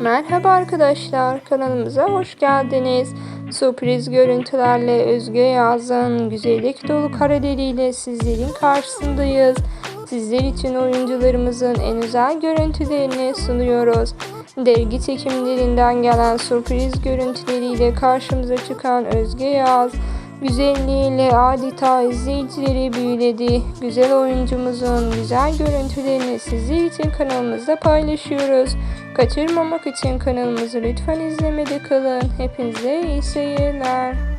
Merhaba arkadaşlar, kanalımıza hoş geldiniz. Sürpriz görüntülerle Özge Yaz'ın güzellik dolu kareleriyle sizlerin karşısındayız. Sizler için oyuncularımızın en özel görüntülerini sunuyoruz. Dergi çekimlerinden gelen sürpriz görüntüleriyle karşımıza çıkan Özge Yaz, güzelliğiyle adeta izleyicileri büyüledi. Güzel oyuncumuzun güzel görüntülerini sizler için kanalımızda paylaşıyoruz. Kaçırmamak için kanalımızı lütfen izlemede kalın. Hepinize iyi seyirler.